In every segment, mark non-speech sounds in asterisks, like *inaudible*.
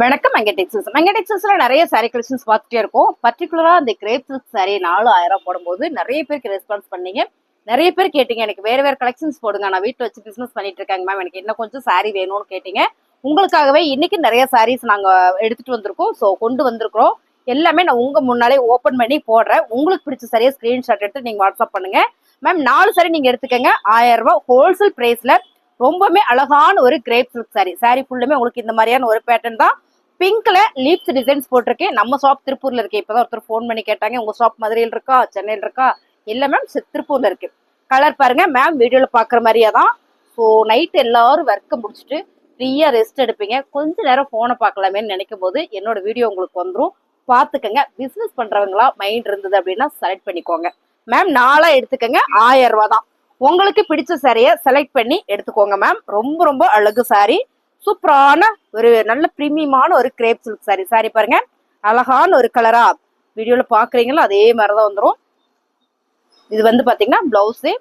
வணக்கம் மெங்கா டெக்ஸஸ் மெங்கா டெக்ஸஸ்ல நிறைய sorry collections பார்த்துட்டே இருக்கோம். பர்டிகுலரா இந்த கிரேப் சில்க் சாரி நாலு ஆயிரம் போடும்போது நிறைய பேருக்கு ரெஸ்பான்ஸ் பண்ணீங்க. நிறைய பேர் கேட்டீங்க எனக்கு வேற வேற கலெக்ஷன்ஸ் போடுங்க. நான் வீட்டில் வச்சு பிசினஸ் பண்ணிட்டு இருக்காங்க மேம் எனக்கு இன்னும் கொஞ்சம் சாரி வேணும்னு கேட்டீங்க. உங்களுக்காகவே இன்னைக்கு நிறைய சாரீஸ் நாங்க எடுத்துட்டு வந்திருக்கோம். ஸோ கொண்டு வந்திருக்கிறோம். எல்லாமே நான் உங்க முன்னாலே ஓபன் பண்ணி போடுறேன். உங்களுக்கு பிடிச்ச சரியா ஸ்கிரீன்ஷாட் எடுத்து நீங்க வாட்ஸ்அப் பண்ணுங்க. மேம் நாலு சாரி நீங்க எடுத்துக்கங்க. ஆயிரம் ரூபாய் ஹோல்சேல் பிரைஸ்ல ரொம்பவுமே அழகான ஒரு கிரேப் சில்க் சாரி சாரி ஃபுல்லுமே உங்களுக்கு இந்த மாதிரியான ஒரு பேட்டர்ன் தான். பிங்க்ல லீப்ஸ் டிசைன்ஸ் போட்டிருக்கேன். நம்ம ஷாப் திருப்பூர்ல இருக்கு இப்பதான் ஒருத்தர் ஃபோன் பண்ணி கேட்டாங்க. உங்க ஷாப் மதுரையில் இருக்கா? சென்னையில் இருக்கா? இல்ல மேம் திருப்பூர்ல இருக்கு. கலர் பாருங்க. மேம் வீடியோல பாக்குற மாதிரியே தான். ஸோ நைட் எல்லாரும் ஒர்க்கை முடிச்சுட்டு ஃப்ரீயா ரெஸ்ட் எடுப்பீங்க. கொஞ்ச நேரம் போனை பார்க்கலாமேன்னு நினைக்கும் போது என்னோட வீடியோ உங்களுக்கு வந்துடும் பார்த்துக்கங்க. பிசினஸ் பண்றவங்களா மைண்ட் இருந்தது அப்படின்னா செலக்ட் பண்ணிக்கோங்க. மேம் நாளா எடுத்துக்கங்க. ஆயிரம் ரூபா தான். உங்களுக்கு பிடிச்ச சாரியை செலக்ட் பண்ணி எடுத்துக்கோங்க மேம் ரொம்ப ரொம்ப அழகு சாரி சூப்பரான ஒரு நல்ல ப்ரீமியமான ஒரு கிரேப் சில்க் சாரி சாரி பாருங்க. அழகான ஒரு கலரா வீடியோல பாக்குறீங்களோ அதே மாதிரி தான் வந்துடும் இது வந்து பாத்தீங்கன்னா பிளவுஸு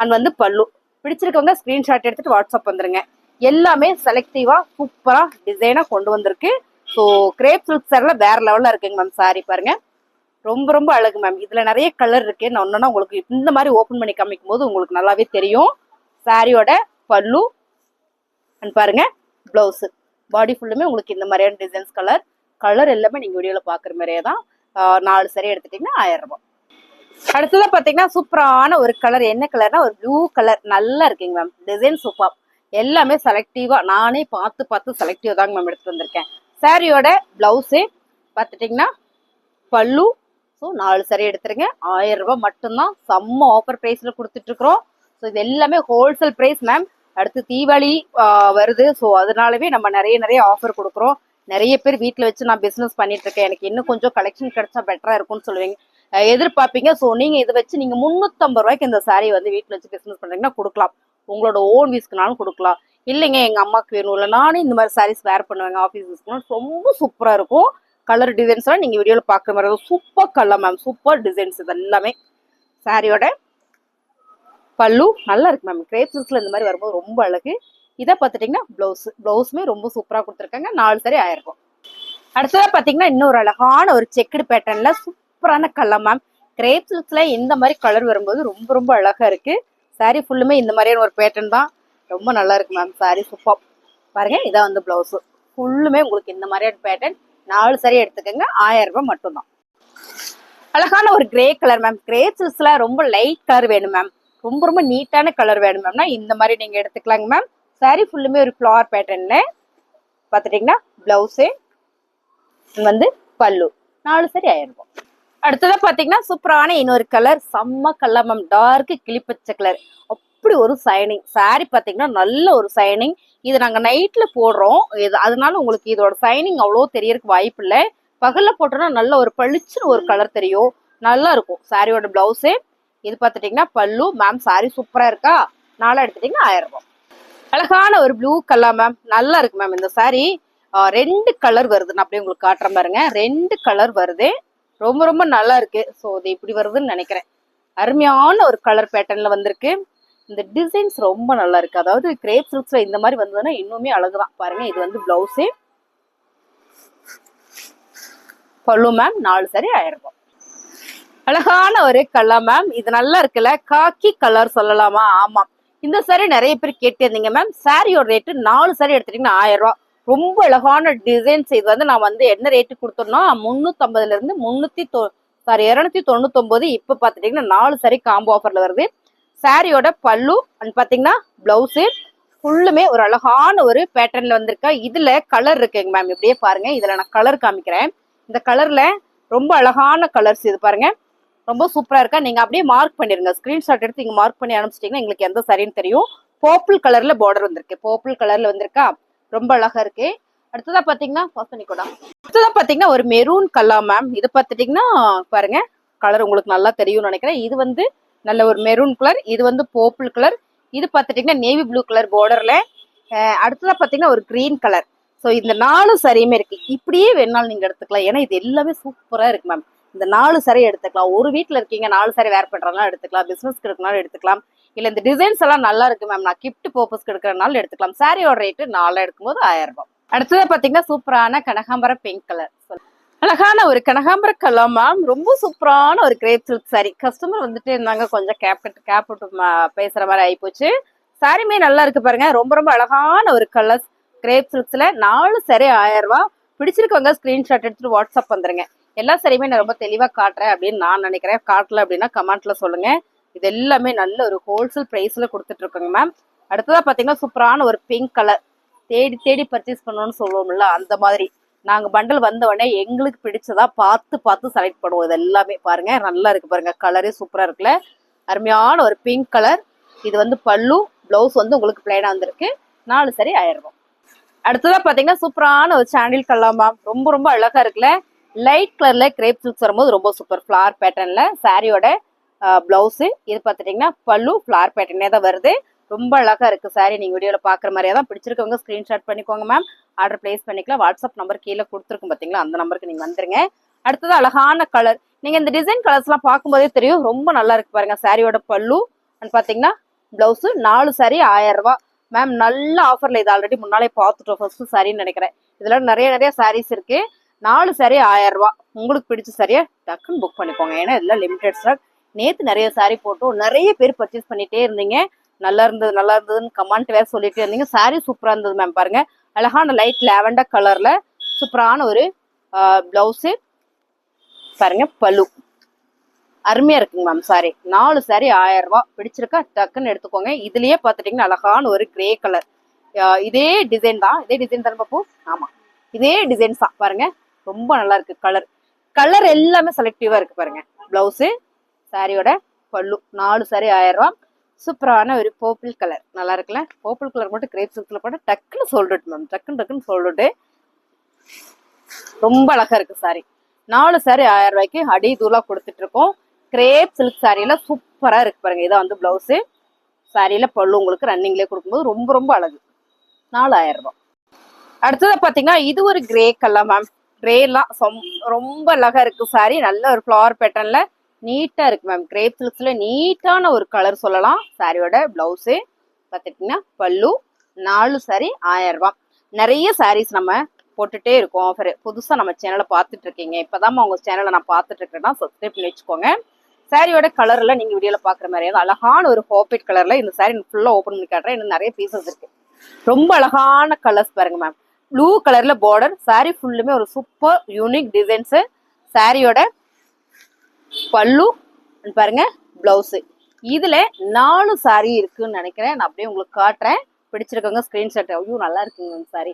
அண்ட் வந்து பல்லு. பிடிச்சிருக்கவங்க ஸ்கிரீன்ஷாட் எடுத்துட்டு வாட்ஸ்அப் வந்துருங்க. எல்லாமே செலக்டிவா சூப்பரா டிசைனா கொண்டு வந்திருக்கு. ஸோ கிரேப் சில்க் சாரில வேற லெவலில் இருக்குங்க மேம் சாரி பாருங்க. ரொம்ப ரொம்ப அழகு மேம் இதுல நிறைய கலர் இருக்கு. நான் ஒன்னா உங்களுக்கு இந்த மாதிரி ஓபன் பண்ணி காமிக்கும் போது உங்களுக்கு நல்லாவே தெரியும். சாரியோட பல்லு. அண்ட் பாருங்க பிளவுஸ் பாடி ஃபுல்லுமே உங்களுக்கு இந்த மாதிரியான டிசைன்ஸ் கலர் கலர் எல்லாமே நீங்க வீடியோல பாக்குற மாதிரியே தான் நாலு சரி எடுத்துட்டீங்கன்னா ஆயிரம் ரூபாய். அடுத்ததா பாத்தீங்கன்னா சூப்பரான ஒரு கலர் என்ன கலர்னா ஒரு ப்ளூ கலர் நல்லா இருக்குங்க மேம் டிசைன் சூப்பர் எல்லாமே செலக்டிவா நானே பார்த்து பார்த்து செலக்டிவ் தாங்க மேம் எடுத்து வந்திருக்கேன். சாரியோட பிளவுஸு பார்த்துட்டிங்கன்னா பல்லு ஸோ நாலு சரி எடுத்துருங்க. ஆயிரம் ரூபாய் மட்டும்தான். செம்ம ஆஃபர் ப்ரைஸில் கொடுத்துட்ருக்குறோம். ஸோ இது எல்லாமே ஹோல்சேல் ப்ரைஸ் மேம் அடுத்து தீபாவளி வருது. ஸோ அதனாலவே நம்ம நிறைய நிறைய ஆஃபர் கொடுக்குறோம். நிறைய பேர் வீட்டில் வச்சு நான் பிஸ்னஸ் பண்ணிட்டுருக்கேன் எனக்கு இன்னும் கொஞ்சம் கலெக்ஷன் கிடைச்சா பெட்டராக இருக்கும்னு சொல்லுவீங்க. எதிர்பார்ப்பீங்க. ஸோ நீங்கள் இதை வச்சு நீங்கள் முந்நூற்றம்பது ரூபாய்க்கு இந்த சாரீ வந்து வீட்டில் வச்சு பிஸ்னஸ் பண்ணுறீங்கன்னா கொடுக்கலாம். உங்களோட ஓன் வீஸ்க்குனாலும் கொடுக்கலாம். இல்லைங்க எங்கள் அம்மாவுக்கு வேணும் இல்லை. நானும் இந்த மாதிரி சாரீஸ் வேர் பண்ணுவேங்க ஆஃபீஸ் வீஸ்க்குனாலும் ரொம்ப சூப்பராக இருக்கும். கலர் டிசைன்ஸ்லாம் நீங்கள் வீடியோவில் பார்க்குற மாதிரி இருக்கும். Super colour ma'am super designs இது எல்லாமே சாரியோட பல்லு நல்லா இருக்கு மேம் கிரேப் சில்க்ஸ்ல இந்த மாதிரி வரும்போது ரொம்ப அழகு. இதை பார்த்துட்டிங்கன்னா ப்ளவுஸ் ப்ளவுஸுமே ரொம்ப சூப்பராக கொடுத்துருக்காங்க. நாலு சரி ஆயிருக்கும் அடுத்ததாக பார்த்தீங்கன்னா இன்னொரு அழகான ஒரு செக்குடு பேட்டர்னில் சூப்பரான கலர் மேம் கிரேப் சில்க்ஸ்ல இந்த மாதிரி கலர் வரும்போது ரொம்ப ரொம்ப அழகா இருக்குது சாரி ஃபுல்லுமே இந்த மாதிரியான ஒரு பேட்டர்ன் தான். ரொம்ப நல்லா இருக்கு மேம் சாரி சூப்பர் பாருங்க இதான் வந்து ப்ளவுஸு ஃபுல்லுமே உங்களுக்கு இந்த மாதிரியான பேட்டர்ன் நாலு சரி எடுத்துக்கோங்க. ஆயிரம் ரூபாய் மட்டும்தான். அழகான ஒரு கிரே கலர் மேம் கிரே சில்க்ஸ்ல ரொம்ப லைட் கலர் வேணும் மேம் ரொம்ப ரொம்ப நீட்டான கலர் வேணும் மேம்னா இந்த மாதிரி நீங்க எடுத்துக்கலாங்க மேம் சாரி ஃபுல்லுமே ஒரு ஃப்ளவர் பேட்டர்ன்ல பார்த்துட்டிங்கன்னா பிளவுஸு வந்து பல்லு. நாலு சரி ஆயிரம் ரூபாய். அடுத்ததா பாத்தீங்கன்னா சூப்பரான இன்னொரு கலர் செம்ம கலர் மேம் டார்க் கிளிப்பச்சை கலர் அப்படி ஒரு சைனிங் சாரி பாத்தீங்கன்னா நல்ல ஒரு சைனிங் இது நாங்க நைட்ல போடுறோம். இது அதனால உங்களுக்கு இதோட சைனிங் அவ்வளோ தெரியறதுக்கு வாய்ப்பு இல்லை. பகல்ல போட்டோம்னா நல்ல ஒரு பளிச்சுன்னு ஒரு கலர் தெரியும். நல்லா இருக்கும். சாரியோட பிளவுஸு இது பார்த்துட்டிங்கன்னா பல்லு. மேம் சாரி சூப்பரா இருக்கா? நாளா எடுத்துட்டீங்கன்னா ஆயிரம் ரூபாய். அழகான ஒரு ப்ளூ கலர் மேம் நல்லா இருக்கு மேம் இந்த சாரி ரெண்டு கலர் வருது. நான் அப்படியே உங்களுக்கு காட்டுற பாருங்க. ரெண்டு கலர் வருது. ரொம்ப ரொம்ப நல்லா இருக்கு. ஸோ இது இப்படி வருதுன்னு நினைக்கிறேன். அருமையான ஒரு கலர் பேட்டர்ன்ல வந்திருக்கு. இந்த டிசைன்ஸ் ரொம்ப நல்லா இருக்கு. அதாவது கிரேப் சில்க்ஸ்ல இந்த மாதிரி வந்ததுன்னா இன்னுமே அழகுதான். பாருங்க இது வந்து பிளவுஸு பல்லு மேம் நாலு சரி ஆயிரம் ரூபாய் அழகான ஒரு கலர் மேம் இது நல்லா இருக்குல்ல? காக்கி கலர் சொல்லலாமா? ஆமாம் இந்த சாரி நிறைய பேர் கேட்டிருந்தீங்க மேம் சாரியோட ரேட்டு நாலு சாரி எடுத்துட்டீங்கன்னா ஆயிரம் ரூபா ரொம்ப அழகான டிசைன்ஸ் இது வந்து நான் வந்து என்ன ரேட்டு கொடுத்தோம்னா முந்நூற்றம்பதுல இருந்து முந்நூற்றி தொ சாரி இரநூத்தி தொண்ணூத்தொம்பது இப்போ பார்த்துட்டிங்கன்னா நாலு சாரி காம்போ ஆஃபரில் வருது. சாரியோட பல்லு அண்ட் பார்த்தீங்கன்னா ப்ளவுஸு ஃபுல்லுமே ஒரு அழகான ஒரு பேட்டர்னில் வந்திருக்கா. இதில் கலர் இருக்குங்க மேம் இப்படியே பாருங்க. இதில் நான் கலர் காமிக்கிறேன். இந்த கலரில் ரொம்ப அழகான கலர்ஸ் இது பாருங்க. ரொம்ப சூப்பரா இருக்கா? நீங்க அப்படியே மார்க் பண்ணிருங்க. ஸ்கிரீன்ஷாட் எடுத்து இங்க மார்க் பண்ணி அனுப்பிச்சிட்டீங்கன்னா எங்களுக்கு எந்த சரின்னு தெரியும். பர்பிள் கலர்ல பார்டர் வந்திருக்கு. பர்பிள் கலர்ல வந்திருக்கா? ரொம்ப அழகா இருக்கு. அடுத்ததா பாத்தீங்கன்னா first பண்ணிக்கோடா. அடுத்ததா பாத்தீங்கன்னா ஒரு மெரூன் கல்லா மேம் இது பாத்துட்டீங்கன்னா பாருங்க கலர் உங்களுக்கு நல்லா தெரியும்னு நினைக்கிறேன். இது வந்து நல்ல ஒரு மெரூன் கலர் இது வந்து போப்புள் கலர் இது பாத்துட்டீங்கன்னா நேவி ப்ளூ கலர் பார்டர்ல அடுத்ததா பாத்தீங்கன்னா ஒரு கிரீன் கலர் ஸோ இந்த நாலு சரியுமே இருக்கு. இப்படியே வேணாலும் நீங்க எடுத்துக்கலாம். ஏன்னா இது எல்லாமே சூப்பரா இருக்கு மேம் இந்த நாலு சரி எடுத்துக்கலாம். ஒரு வீட்டில் இருக்கீங்க நாலு சரி வேர் பண்ணுறதுனால எடுத்துக்கலாம். பிஸ்னஸ்க்கு எடுக்கனாலும் எடுத்துக்கலாம். இல்லை இந்த டிசைன்ஸ் எல்லாம் நல்லா இருக்கு மேம் நான் கிஃப்ட் பர்பஸ்க்கு எடுக்கிறனால எடுத்துக்கலாம். சாரியோட ரேட்டு நாலாக எடுக்கும்போது ஆயிரம் ரூபாய். அடுத்தது பார்த்தீங்கன்னா சூப்பரான கனகாம்பர பிங்க் கலர் அழகான ஒரு கனகாம்பர கலர் மேம் ரொம்ப சூப்பரான ஒரு கிரேப் சில்க் சாரி கஸ்டமர் வந்துட்டு இருந்தாங்க கொஞ்சம் கேப் கேப் விட்டு பேசுற மாதிரி ஆகிப்போச்சு சாரியுமே நல்லா இருக்கு பாருங்க. ரொம்ப ரொம்ப அழகான ஒரு கலர்ஸ் கிரேப் சில்க்ஸ்ல நாலு சரி ஆயிரம் ரூபாய். பிடிச்சிருக்கவங்க ஸ்கிரீன்ஷாட் எடுத்துட்டு வாட்ஸ்அப் வந்துருங்க. எல்லா சரியுமே நான் ரொம்ப தெளிவாக காட்டுறேன் அப்படின்னு நான் நினைக்கிறேன். காட்டல அப்படின்னா கமெண்ட்ல சொல்லுங்க. இது எல்லாமே நல்ல ஒரு ஹோல்சேல் ப்ரைஸில் கொடுத்துட்டு இருக்கோங்க மேம் அடுத்ததாக பார்த்தீங்கன்னா சூப்பரான ஒரு பிங்க் கலர் தேடி தேடி பர்ச்சேஸ் பண்ணணும்னு சொல்லுவோம்ல அந்த மாதிரி. நாங்கள் பண்டல் வந்த உடனே எங்களுக்கு பிடிச்சதா பார்த்து பார்த்து செலக்ட் பண்ணுவோம் இது எல்லாமே. பாருங்க நல்லா இருக்கு பாருங்க. கலரே சூப்பராக இருக்குல்ல. அருமையான ஒரு பிங்க் கலர் இது வந்து பல்லு பிளவுஸ் வந்து உங்களுக்கு பிளைனாக வந்திருக்கு. நாலு சரி ஆயிரம் அடுத்ததாக பார்த்தீங்கன்னா சூப்பரான ஒரு சாண்டில் கல்லாம் மேம் ரொம்ப ரொம்ப அழகாக இருக்குல்ல. லைட் கலரில் கிரேப் சில்க்ஸ் வரும்போது ரொம்ப சூப்பர் ஃப்ளார் பேட்டர்னில் சாரியோட ப்ளவுஸு இது பார்த்துட்டிங்கன்னா பல்லு ஃப்ளார் பேட்டர்னே தான் வருது. ரொம்ப அழகாக இருக்குது சாரி நீங்கள் வீடியோவில் பார்க்குற மாதிரியே தான் பிடிச்சிருக்கவங்க ஸ்க்ரீன்ஷாட் பண்ணிக்கோங்க மேம் ஆர்டர் ப்ளேஸ் பண்ணிக்கலாம். வாட்ஸ்அப் நம்பர் கீழே கொடுத்துருக்கும் பார்த்தீங்களா அந்த நம்பருக்கு நீங்கள் வந்துருங்க. அடுத்தது அழகான கலர் நீங்கள் இந்த டிசைன் கலர்ஸ்லாம் பார்க்கும்போதே தெரியும். ரொம்ப நல்லா இருக்கு பாருங்கள் சாரியோட பல்லு. அண்ட் பார்த்தீங்கன்னா ப்ளவுஸு நாலு சாரி ஆயிரம் மேம் நல்ல ஆஃபரில் இது ஆல்ரெடி முன்னாலே பார்த்துட்டோம். ஃபர்ஸ்ட் சாரின்னு நினைக்கிறேன். இதில் நிறைய நிறைய சாரீஸ் இருக்குது நாலு சாரி ஆயிரம் ரூபா. உங்களுக்கு பிடிச்ச சாரியை டக்குன்னு புக் பண்ணிக்கோங்க. ஏன்னா இதெல்லாம் லிமிடெட் ஸ்டாக் நேத்து நிறைய சாரி போட்டோம் நிறைய பேர் பர்ச்சேஸ் பண்ணிட்டே இருந்தீங்க. நல்லா இருந்தது நல்லா இருந்ததுன்னு கமெண்ட் வேற சொல்லிட்டே இருந்தீங்க. சாரி சூப்பரா இருந்தது மேம் பாருங்க. அழகான லைட் லேவண்டர் கலர்ல சூப்பரான ஒரு ப்ளவுஸு பாருங்க பல்லு. அருமையா இருக்குங்க மேம் சாரி நாலு சாரி ஆயிரம் ரூபா. பிடிச்சிருக்கா டக்குன்னு எடுத்துக்கோங்க. இதுலயே பாத்துட்டீங்கன்னா அழகான ஒரு கிரே கலர் இதே டிசைன் தான். இதே டிசைன் தானே பாப்போம்? ஆமா. இதே டிசைன்ஸ் தான். பாருங்க. ரொம்ப நல்லா இருக்கு கலர் கலர் எல்லாமே செலக்டிவா இருக்கு பாருங்க. பிளவுஸு சாரியோட பல்லு. நாலு சாரி ஆயிரம் ரூபா. சூப்பரான ஒரு போப்பிள் கலர் நல்லா இருக்குல்ல? போப்பிள் கலர் மட்டும் கிரேப் சில்க்ல போட்டு டக்குன்னு சொல்லிட்டு மேம் டக்குன்னு டக்குன்னு சொல்லிட்டு ரொம்ப அழகா இருக்கு சாரி நாலு சாரி ஆயிரம் ரூபாய்க்கு அடி தூளா கொடுத்துட்டு இருக்கோம். கிரேப் சில்க் சாரியில சூப்பரா இருக்கு பாருங்க. இதான் வந்து பிளவுஸு சாரியில பல்லு உங்களுக்கு ரன்னிங்லேயே கொடுக்கும்போது ரொம்ப ரொம்ப அழகு. நாலாயிரம் ரூபாய் அடுத்தது பார்த்தீங்கன்னா இது ஒரு கிரே கலர் மேம் கிரேலாம் ரொம்ப அழகா இருக்கு சாரி நல்ல ஒரு ஃப்ளவர் பேட்டர்ன்ல நீட்டா இருக்கு மேம் கிரேப் சில்க்ஸ்ல நீட்டான ஒரு கலர் சொல்லலாம். சாரியோட பிளவுஸு பார்த்துட்டிங்கன்னா பல்லு நாலு சாரி ஆயிரம் ரூபாய். நிறைய சாரீஸ் நம்ம போட்டுட்டே இருக்கோம். ஆஃபர் புதுசாக நம்ம சேனலை பார்த்துட்டு இருக்கீங்க இப்போதான் உங்கள் சேனலை நான் பார்த்துட்டு இருக்கேன்னா சப்ஸ்கிரைப் பண்ணி வச்சுக்கோங்க. சாரியோட கலரில் நீங்கள் வீடியோவில் பார்க்குற மாதிரி அழகான ஒரு ஹோப்பிட் கலரில் இந்த சாரி ஃபுல்லாக ஓப்பன் பண்ணி காட்டுறேன். இன்னும் நிறைய பீசஸ் இருக்குது ரொம்ப அழகான கலர்ஸ் பாருங்க மேம் ப்ளூ கலர்ல பார்டர் சாரி ஃபுல்லுமே ஒரு சூப்பர் யூனிக் டிசைன்ஸ் சாரியோட பல்லு பாருங்க பிளவுஸ் இதுல நாலு சாரி இருக்குன்னு நினைக்கிறேன். நான் அப்படியே உங்களுக்கு காட்டுறேன். பிடிச்சிருக்கவங்க ஸ்கிரீன்ஷாட் ஐயோ நல்லா இருக்குங்க சாரி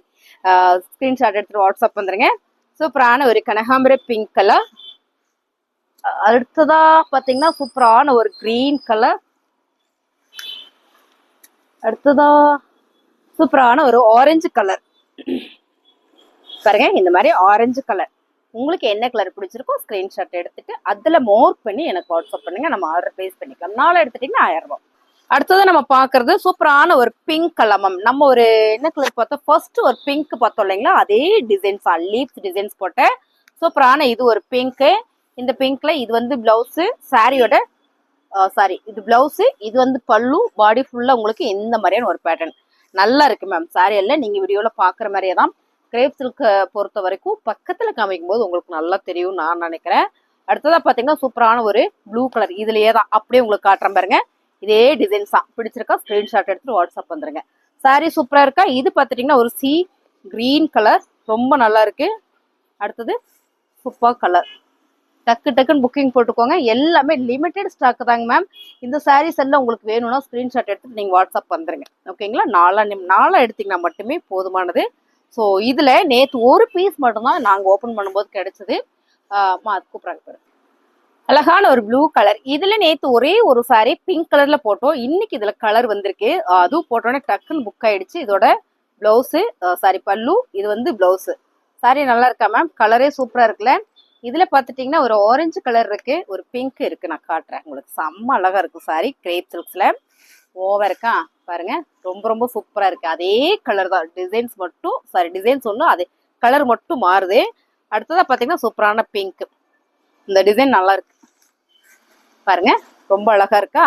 ஸ்கிரீன்ஷாட் எடுத்துட்டு வாட்ஸ்அப் வந்துருங்க. சூப்பரான ஒரு கனகாம்பர பிங்க் கலர் அடுத்ததா பாத்தீங்கன்னா சூப்பரான ஒரு கிரீன் கலர் அடுத்ததா சூப்பரான ஒரு ஆரஞ்சு கலர் பாருங்க இந்த மாதிரி ஆரஞ்சு கலர் உங்களுக்கு என்ன கலர் பிடிச்சிருக்கோ ஸ்கிரீன்ஷாட் எடுத்துட்டு அதுல மோர் பண்ணி எனக்கு வாட்ஸ்அப் பண்ணுங்க. நம்ம ஆர்டர் பிளேஸ் பண்ணிக்கலாம். நாளை எடுத்துட்டீங்கன்னா ஆயிரம் ரூபாய். அடுத்தது நம்ம பாக்குறது சூப்பரான ஒரு பிங்க் கலர் மேம் நம்ம ஒரு என்ன கலர் பார்த்தோம்? ஃபர்ஸ்ட் ஒரு பிங்க் பார்த்தோம் இல்லைங்களா? அதே டிசைன்ஸ் லீப்ஸ் டிசைன்ஸ் போட்ட சூப்பரான இது ஒரு பிங்க் இந்த பிங்க்ல இது வந்து பிளவுஸ் சாரியோட சாரி இது பிளவுஸ் இது வந்து பல்லு பாடி ஃபுல்லா உங்களுக்கு இந்த மாதிரியான ஒரு பேட்டர்ன் நல்லா இருக்கு மேம் சாரி எல்லாம் நீங்க வீடியோல பாக்குற மாதிரியே தான். கிரேப் சில்க பொறுத்த வரைக்கும் பக்கத்துல காமிக்கும் போது உங்களுக்கு நல்லா தெரியும் நான் நினைக்கிறேன். அடுத்ததா பாத்தீங்கன்னா சூப்பரான ஒரு ப்ளூ கலர் இதுலயே தான் அப்படியே உங்களுக்கு காட்டுறேன் பாருங்க. இதே டிசைன்ஸ் தான். பிடிச்சிருக்கா ஸ்கிரீன்ஷாட் எடுத்துட்டு வாட்ஸ்அப் வந்துருங்க. சாரி சூப்பரா இருக்கா? இது பார்த்துட்டிங்கன்னா ஒரு சி கிரீன் கலர் ரொம்ப நல்லா இருக்கு. அடுத்தது சூப்பர் கலர் டக்கு டக்குன்னு புக்கிங் போட்டுக்கோங்க. எல்லாமே லிமிடெட் ஸ்டாக் தாங்க மேம் இந்த சாரீஸ் எல்லாம் உங்களுக்கு வேணும்னா ஸ்க்ரீன்ஷாட் எடுத்துட்டு நீங்கள் வாட்ஸ்அப் வந்துருங்க. ஓகேங்களா நாலா நிம் நாளாக எடுத்திங்கன்னா மட்டுமே போதுமானது. ஸோ இதில் நேற்று ஒரு பீஸ் மட்டும்தான் நாங்கள் ஓப்பன் பண்ணும்போது கிடைச்சது. மா அது கூப்பிட்றாங்க அழகான ஒரு ப்ளூ கலர் இதுல நேத்து ஒரே ஒரு சாரி பிங்க் கலர்ல போட்டோம். இன்னைக்கு இதுல கலர் வந்திருக்கு. அதுவும் போட்டோன்னே டக்குன்னு புக் ஆயிடுச்சு. இதோட பிளவுஸு சாரி பல்லு இது வந்து பிளவுஸு சாரி நல்லா இருக்கா மேம் கலரே சூப்பரா இருக்குல்ல? இதுல பாத்துட்டீங்கன்னா ஒரு ஆரஞ்சு கலர் இருக்கு ஒரு பிங்க் இருக்கு நான் காட்டுறேன். உங்களுக்கு செம்ம அழகா இருக்கும் சாரி கிரேப் சில்க்ஸ்ல ஓவர் இருக்கா? பாருங்க ரொம்ப ரொம்ப சூப்பரா இருக்கு. அதே கலர் தான். டிசைன்ஸ் மட்டும் சாரி டிசைன்ஸ் ஒன்றும் அதே கலர் மட்டும் மாறுது. அடுத்ததாக பாத்தீங்கன்னா சூப்பரான பிங்க் இந்த டிசைன் நல்லா இருக்கு. பாருங்க ரொம்ப அழகா இருக்கா?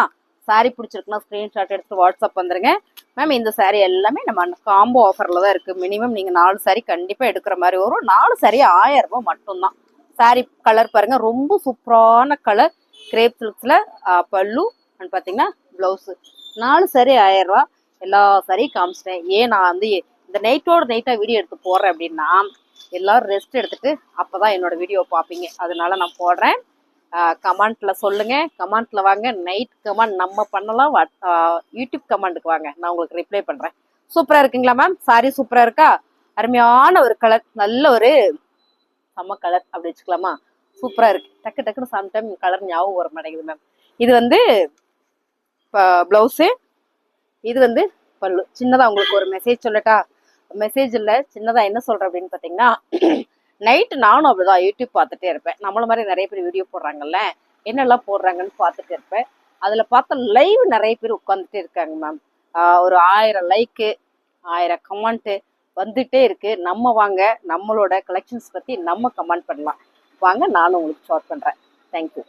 சாரி பிடிச்சிருக்குன்னா ஸ்க்ரீன்ஷாட் எடுத்து வாட்ஸ்அப் வந்துருங்க. மேம் இந்த saree எல்லாமே நம்ம காம்போ ஆஃபரில் தான் இருக்குது மினிமம் நீங்கள் நாலு saree கண்டிப்பாக எடுக்கிற மாதிரி வரும். நாலு சாரீ ஆயிரம் ரூபாய் மட்டும்தான். சாரி கலர் பாருங்க. ரொம்ப சூப்பரான கலர் கிரேப் சில்க்ஸில் பல்லு அண்ட் பார்த்தீங்கன்னா ப்ளவுஸு நாலு சரி ஆயிரம் ரூபா. எல்லா சரியும் காமிச்சிட்டேன். ஏன் நான் வந்து இந்த நைட்டோட நைட்டாக வீடியோ எடுத்து போடுறேன் அப்படின்னா எல்லாரும் ரெஸ்ட் எடுத்துட்டு அப்பதான் என்னோட வீடியோ பார்ப்பீங்க. அதனால நான் போடுறேன். கமெண்ட்ல சொல்லுங்க. கமெண்ட்ல வாங்க. நைட் கமெண்ட் நம்ம பண்ணலாம். யூடியூப் கமெண்ட்டுக்கு வாங்க. நான் உங்களுக்கு ரிப்ளை பண்றேன். சூப்பரா இருக்குங்களா மேம் சாரி சூப்பரா இருக்கா? அருமையான ஒரு கலர் நல்ல ஒரு செம்ம கலர் அப்படி வச்சுக்கலாமா? சூப்பரா இருக்கு. டக்கு டக்குன்னு சம்டைம் கலர் ஞாபகம் வர மாட்டேங்குது மேம் இது வந்து ப்ளவுஸு இது வந்து பல்லு. சின்னதாக உங்களுக்கு ஒரு மெசேஜ் சொல்லட்டா? மெசேஜ் இல்லை சின்னதாக என்ன சொல்கிறேன் அப்படின்னு பார்த்தீங்கன்னா நைட்டு *clears throat* நானும் அப்படிதான் யூடியூப் பார்த்துட்டே இருப்பேன். நம்மள மாதிரி நிறைய பேர் வீடியோ போடுறாங்கல்ல என்னெல்லாம் போடுறாங்கன்னு பார்த்துட்டு இருப்பேன். அதில் பார்த்தா லைவ் நிறைய பேர் உட்காந்துட்டே இருக்காங்க மேம் ஒரு ஆயிரம் லைக்கு ஆயிரம் கமெண்ட்டு வந்துட்டே இருக்கு. நம்ம வாங்க நம்மளோட கலெக்ஷன்ஸ் பத்தி நம்ம கமெண்ட் பண்ணலாம். வாங்க நானும் உங்களுக்கு ஷார்ட் பண்றேன். தேங்க்யூ